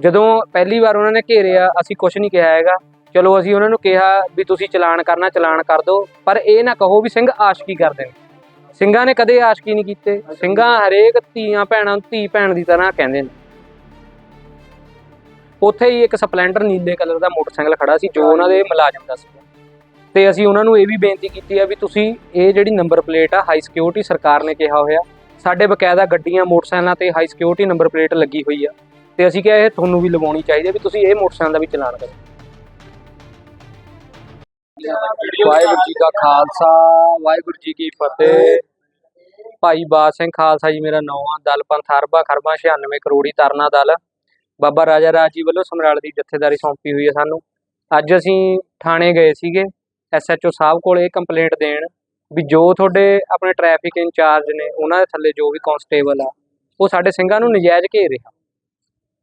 ਜਦੋਂ ਪਹਿਲੀ ਵਾਰ ਉਹਨਾਂ ਨੇ ਘੇਰਿਆ, ਅਸੀਂ ਕੁਝ ਨਹੀਂ ਕਿਹਾ ਹੈਗਾ। ਚਲੋ ਅਸੀਂ ਉਹਨਾਂ ਨੂੰ ਕਿਹਾ ਵੀ ਤੁਸੀਂ ਚਲਾਨ ਕਰਨਾ, ਚਲਾਨ ਕਰ ਦਿਓ। ਪਰ ਇਹ ਨਾ ਕਹੋ ਵੀ ਸਿੰਘ ਆਸ਼ਕੀ ਕਰਦੇ ਨੇ। ਸਿੰਘਾਂ ਨੇ ਕਦੇ ਆਸ਼ਕੀ ਨਹੀਂ ਕੀਤੇ। ਸਿੰਘਾਂ ਹਰੇਕ ਧੀਆਂ ਭੈਣਾਂ ਨੂੰ ਧੀ ਭੈਣ ਦੀ ਤਰ੍ਹਾਂ ਕਹਿੰਦੇ ਨੇ। ਉੱਥੇ ਹੀ ਇੱਕ ਸਪਲੈਂਡਰ ਨੀਲੇ ਕਲਰ ਦਾ ਮੋਟਰਸਾਈਕਲ ਖੜਾ ਸੀ, ਜੋ ਉਹਨਾਂ ਦੇ ਮੁਲਾਜ਼ਮ ਦਾ ਸੀ। ਤੇ ਅਸੀਂ ਉਹਨਾਂ ਨੂੰ ਇਹ ਵੀ ਬੇਨਤੀ ਕੀਤੀ ਆ ਵੀ ਤੁਸੀਂ ਇਹ ਜਿਹੜੀ ਨੰਬਰ ਪਲੇਟ ਆ, ਹਾਈ ਸਿਕਿਉਰਿਟੀ ਸਰਕਾਰ ਨੇ ਕਿਹਾ ਹੋਇਆ, ਸਾਡੇ ਬਕਾਇਦਾ ਗੱਡੀਆਂ, ਮੋਟਰਸਾਈਕਲਾਂ ਤੇ ਹਾਈ ਸਿਕਿਉਰਿਟੀ ਨੰਬਰ ਪਲੇਟ ਲੱਗੀ ਹੋਈ ਆ। ਤੇ ਅਸੀਂ ਕਿਹਾ ਇਹ ਤੁਹਾਨੂੰ ਵੀ ਲਵਾਉਣੀ ਚਾਹੀਦੀ ਹੈ ਵੀ ਤੁਸੀਂ ਇਹ ਮੋਟਰਸਾਈਕਲ ਦਾ ਵੀ ਚਲਾਨ ਕਰੋ। ਵਾਹਿਗੁਰੂ ਜੀ ਕਾ ਖਾਲਸਾ, ਵਾਹਿਗੁਰੂ ਜੀ ਕੀ ਫਤਿਹ। ਭਾਈ ਬਾਦ ਸਿੰਘ ਖਾਲਸਾ ਜੀ ਮੇਰਾ ਨਾਮ ਆ, ਦਲ ਪੰਥ ਅਰਬਾ ਖਰਬਾ 96 ਕਰੋੜੀ ਤਰਨਾ ਦਲ। ਬਾਬਾ ਰਾਜਾ ਰਾਜ ਜੀ ਵੱਲੋਂ ਸਮਰਾਲ ਦੀ ਜਥੇਦਾਰੀ ਸੌਂਪੀ ਹੋਈ ਹੈ ਸਾਨੂੰ। ਅੱਜ ਅਸੀਂ ਥਾਣੇ ਗਏ ਸੀਗੇ ਐਸਐਚਓ ਸਾਹਿਬ ਕੋਲ ਇਹ ਕੰਪਲੇਂਟ ਦੇਣ ਵੀ ਜੋ ਤੁਹਾਡੇ ਆਪਣੇ ਟ੍ਰੈਫਿਕ ਇੰਚਾਰਜ ਨੇ, ਉਹਨਾਂ ਦੇ ਥੱਲੇ ਜੋ ਵੀ ਕਾਂਸਟੇਬਲ ਆ, ਉਹ ਸਾਡੇ ਸਿੰਘਾਂ ਨੂੰ ਨਜਾਇਜ਼ ਘੇਰ ਰਿਹਾ।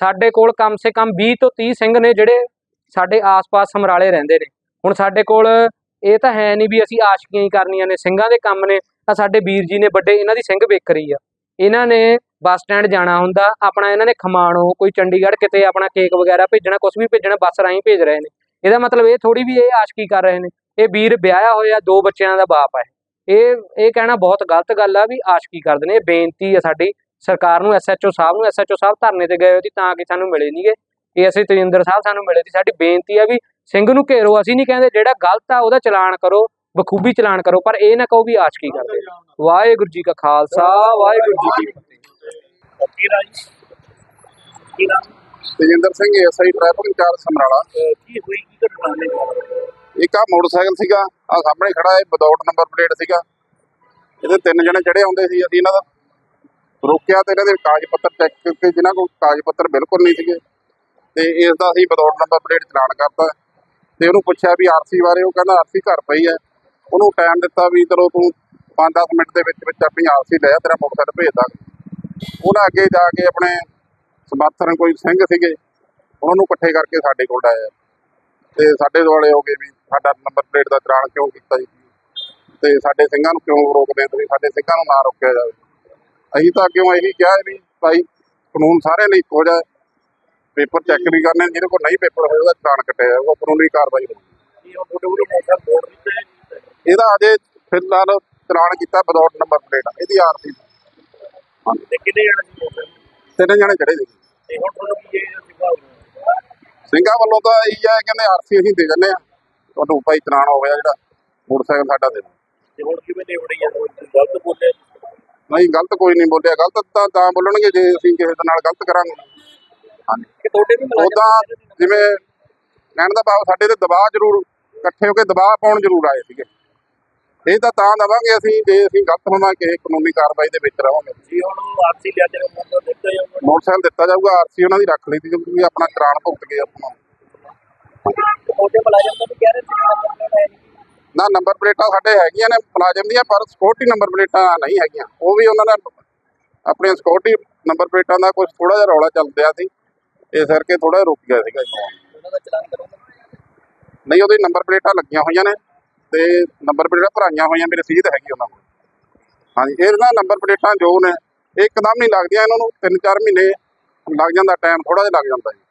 ਸਾਡੇ ਕੋਲ ਕਮ ਸੇ ਕਮ 20 ਤੋਂ 30 ਸਿੰਘ ਨੇ ਜਿਹੜੇ ਸਾਡੇ ਆਸ-ਪਾਸ ਸਮਰਾਲੇ ਰਹਿੰਦੇ ਨੇ। ਹੁਣ ਸਾਡੇ ਕੋਲ ਇਹ ਤਾਂ ਹੈ ਨਹੀਂ ਵੀ ਅਸੀਂ ਆਸ਼ਕੀਆਂ ਹੀ ਕਰਨੀਆਂ ਨੇ, ਸਿੰਘਾਂ ਦੇ ਕੰਮ ਨੇ। ਤਾਂ ਸਾਡੇ ਵੀਰ ਜੀ ਨੇ ਵੱਡੇ ਇਹਨਾਂ ਦੀ ਸਿੰਘ ਵੇਖਰੀ ਆ। ਇਹਨਾਂ ਨੇ ਬੱਸ ਸਟੈਂਡ ਜਾਣਾ ਹੁੰਦਾ, ਆਪਣਾ ਇਹਨਾਂ ਨੇ ਖਮਾਣੋ, ਕੋਈ ਚੰਡੀਗੜ੍ਹ ਕਿਤੇ ਆਪਣਾ ਕੇਕ ਵਗੈਰਾ ਭੇਜਣਾ ਕੁਝ ਵੀ ਭੇਜਣਾ, ਬੱਸ ਰਾਹੀਂ ਭੇਜ ਰਹੇ ਨੇ। ਇਹਦਾ ਮਤਲਬ ਇਹ ਥੋੜੀ ਵੀ ਇਹ ਆਸ਼ਕੀ ਕਰ ਰਹੇ ਨੇ। ਇਹ ਵੀਰ ਵਿਆਹਿਆ ਹੋਇਆ, ਦੋ ਬੱਚਿਆਂ ਦਾ ਬਾਪ ਹੈ। ਇਹ ਇਹ ਕਹਿਣਾ ਬਹੁਤ ਗਲਤ ਗੱਲ ਆ ਵੀ ਆਸ਼ਕੀ ਕਰਦੇ ਨੇ। ਇਹ ਬੇਨਤੀ ਆ ਸਾਡੀ ਸਰਕਾਰ ਨੂੰ ਐਸਐਚਓ ਸਾਹਿਬ ਨੂੰ ਐਸਐਚਓ ਸਾਹਿਬ ਧਰਨੇ ਤੇ ਗਏ ਸੀ ਤਾਂ ਕਿ ਸਾਨੂੰ ਮਿਲੇ ਨਹੀਂਗੇ ਇਹ ਅਸੀਂ ਤਜਿੰਦਰ ਸਾਹਿਬ ਸਾਨੂੰ ਮਿਲੇ ਸੀ। ਸਾਡੀ ਬੇਨਤੀ ਆ ਵੀ ਸਿੰਘ ਨੂੰ ਘੇਰੋ ਅਸੀਂ ਨਹੀਂ ਕਹਿੰਦੇ ਜਿਹੜਾ ਗਲਤ ਆ ਉਹਦਾ ਚਲਾਨ ਕਰੋ ਬਖੂਬੀ ਚਲਾਨ ਕਰੋ ਪਰ ਇਹ ਨਾ ਕਹੋ ਵੀ ਆਸ਼ਕੀ ਕਰਦੇ। ਵਾਹਿਗੁਰੂ ਜੀ ਕਾ ਖਾਲਸਾ ਵਾਹਿਗੁਰੂ ਜੀ ਕੀ ਫਤਿਹ। Tejinder Singh SI traffic incharge Samrala. ਕੀ ਹੋਈ ਕੀ ਘਟਨਾ ਨੇ ਇੱਕ ਆ ਮੋਟਰਸਾਈਕਲ ਸੀਗਾ ਆ ਸਾਹਮਣੇ ਖੜਾ ਹੈ ਵਿਦਆਊਟ ਨੰਬਰ ਪਲੇਟ ਸੀਗਾ। ਇਹਦੇ ਤਿੰਨ ਜਣੇ ਚੜੇ ਆਉਂਦੇ ਸੀ ਅਸੀਂ ਇਹਨਾਂ ਦਾ। ਰੋਕਿਆ ਤੇ ਇਹਨਾਂ ਦੇ ਕਾਗਜ਼ ਪੱਤਰ ਚੈੱਕ ਕੀਤੇ, ਜਿਨ੍ਹਾਂ ਕੋਲ ਕਾਗਜ਼ ਪੱਤਰ ਬਿਲਕੁਲ ਨਹੀਂ ਸੀਗੇ। ਤੇ ਇਸ ਦਾ ਅਸੀਂ ਵਿਦਆਊਟ ਨੰਬਰ ਪਲੇਟ ਚਲਾਨ ਕਰਤਾ। ਤੇ ਉਹਨੂੰ ਪੁੱਛਿਆ ਵੀ ਆਰਸੀ ਬਾਰੇ, ਉਹ ਕਹਿੰਦਾ ਆਰਸੀ ਘਰ ਪਈ ਹੈ। ਉਹਨੂੰ ਟਾਈਮ ਦਿੱਤਾ ਵੀ ਚਲੋ ਤੂੰ 5-10 ਮਿੰਟ ਦੇ ਵਿੱਚ ਵਿੱਚ ਆਪਣੀ ਆਰਸੀ ਲੈ ਆ, ਤੇਰਾ ਮੋਟਰਸਾਈਕਲ ਭੇਜ ਦਾਂਗੇ। ਉਹਨਾਂ ਅੱਗੇ ਜਾ ਕੇ ਆਪਣੇ ਸਮਰਥਨ ਕੋਈ ਸਿੰਘ ਸੀਗੇ, ਉਹਨਾਂ ਨੂੰ ਇਕੱਠੇ ਕਰਕੇ ਸਾਡੇ ਕੋਲ ਆਇਆ ਤੇ ਸਾਡੇ ਦੁਆਲੇ ਹੋ ਗਏ ਵੀ ਸਾਡਾ ਨੰਬਰ ਪਲੇਟ ਦਾ ਚਲਾਨ ਕਿਉਂ ਕੀਤਾ ਜੀ? ਤੇ ਸਾਡੇ ਸਿੰਘਾਂ ਨੂੰ ਕਿਉਂ ਰੋਕਦੇ ਤੁਸੀਂ? ਸਾਡੇ ਸਿੰਘਾਂ ਨੂੰ ਨਾ ਰੋਕਿਆ ਜਾਵੇ। ਅਸੀਂ ਤਾਂ ਕਿਉਂ ਇਹੀ ਕਿਹਾ ਵੀ ਭਾਈ ਕਾਨੂੰਨ ਸਾਰਿਆਂ ਲਈ ਇੱਕੋ ਜਿਹਾ। ਪੇਪਰ ਚੈੱਕ ਵੀ ਕਰਨੇ ਜਿਹਦੇ ਕੋਲ ਨਹੀਂ ਪੇਪਰ ਹੋਏ ਉਹਦਾ ਚਲਾਨ ਕੱਟਿਆ ਜਾਊਗਾ ਕਾਨੂੰਨੀ ਕਾਰਵਾਈ ਹੋਊਗੀ। ਨੇ? ਇਹਦਾ ਅਜੇ ਫਿਲਹਾਲ ਚਲਾਨ ਕੀਤਾ ਵਿਦਆਊਟ ਨੰਬਰ ਪਲੇਟ ਇਹਦੀ ਆਰਸੀ ਤੇ ਕਿੰਨੇ ਜਣੇ ਸੀ ਮੋਟਰ ਤਿੰਨ ਜਣੇ ਚੜੇ ਸੀ ਤੇ ਹੁਣ ਤੁਹਾਨੂੰ ਕੀ ਇਹ ਸਿਖਾਓ ਸਿੰਘਾਂ ਵੱਲੋਂ ਤਾਂ ਇਹੀ ਹੈ ਕਹਿੰਦੇ ਆਰਸੀ ਅਸੀਂ ਦੇ ਜੰਨੇ ਆ। ਤੁਹਾਨੂੰ ਭਾਈ ਚਲਾਨ ਹੋ ਗਿਆ ਜਿਹੜਾ ਮੋਟਰਸਾਈਕਲ ਸਾਡਾ ਦੇ। ਤੇ ਹੁਣ ਕਿਵੇਂ ਨਿਬੜੀ ਆ? ਗਲਤ ਬੋਲੇ ਨਹੀਂ ਗਲਤ ਕੋਈ ਨਹੀਂ ਬੋਲਿਆ ਗਲਤ ਤਾਂ ਤਾਂ ਬੋਲਣਗੇ ਜੇ ਅਸੀਂ ਕਿਸੇ ਦੇ ਨਾਲ ਗਲਤ ਕਰਾਂਗੇ। ਹਾਂਜੀ ਕਿ ਤੁਹਾਡੇ ਵੀ ਉਦਾਂ ਜਿਵੇਂ ਕਹਿਣ ਦਾ ਭਾਵ ਸਾਡੇ ਤੇ ਦਬਾਅ ਜ਼ਰੂਰ ਇਕੱਠੇ ਹੋ ਕੇ ਦਬਾਅ ਪਾਉਣ ਜ਼ਰੂਰ ਆਏ ਸੀਗੇ। ਇਹ ਤਾਂ ਤਾਂ ਦਵਾਂਗੇ ਅਸੀਂ ਜੇ ਅਸੀਂ ਗਲਤ ਹੋਵਾਂਗੇ ਕਾਨੂੰਨੀ ਕਾਰਵਾਈ ਦੇ ਵਿੱਚ ਰਹਾਂਗੇ ਜੀ ਹੁਣ ਆਰਸੀ ਲਿਆ ਮੋਟਰ ਦਿੱਤਾ ਜਾਊਗਾ। ਮੋਟਰਸਾਈਕਲ ਦਿੱਤਾ ਜਾਊਗਾ ਆਰਸੀ ਉਹਨਾਂ ਦੀ ਰੱਖ ਲਈ ਸੀ ਕਿਉਂਕਿ ਆਪਣਾ ਚਲਾਨ ਭੁਗਤ ਗਏ ਆਪਣਾ। ਤੁਹਾਡੇ ਮੁਲਾਜ਼ਮ ਤਾਂ ਵੀ ਕਹਿ ਰਹੇ ਸੀ। ਨਾ ਨੰਬਰ ਪਲੇਟਾਂ ਸਾਡੇ ਹੈਗੀਆਂ ਨੇ ਮੁਲਾਜ਼ਮ ਦੀਆਂ ਪਰ ਸਿਕਿਉਰਿਟੀ ਨੰਬਰ ਪਲੇਟਾਂ ਨਹੀਂ ਹੈਗੀਆਂ। ਉਹ ਵੀ ਉਹਨਾਂ ਨੇ ਆਪਣੀਆਂ ਸਿਕਿਉਰਿਟੀ ਨੰਬਰ ਪਲੇਟਾਂ ਦਾ ਕੁਝ ਥੋੜਾ ਜਿਹਾ ਰੌਲਾ ਚੱਲ ਰਿਹਾ ਸੀ। ਇਸ ਕਰਕੇ ਥੋੜਾ ਰੁਕ ਗਿਆ ਸੀਗਾ। ਉਹਨਾਂ ਦਾ ਚਲਾਨ ਕਰੋਗੇ ਨਹੀਂ ਉਹਦੀ ਨੰਬਰ ਪਲੇਟਾਂ ਲੱਗੀਆਂ ਹੋਈਆਂ ਨੇ ਤੇ ਨੰਬਰ ਪਲੇਟਾਂ ਭਰਾਈਆਂ ਹੋਈਆਂ ਮੇਰੇ ਰਸੀਦ ਹੈਗੀ ਉਹਨਾਂ ਕੋਲ। ਹਾਂਜੀ ਇਹਦਾ ਨੰਬਰ ਪਲੇਟਾਂ ਜੋ ਨੇ ਇਹ ਇੱਕਦਮ ਨਹੀਂ ਲੱਗਦੀਆਂ ਇਹਨਾਂ ਨੂੰ 3-4 ਮਹੀਨੇ ਲੱਗ ਜਾਂਦਾ ਟਾਈਮ ਥੋੜਾ ਜਿਹਾ ਲੱਗ ਜਾਂਦਾ ਜੀ।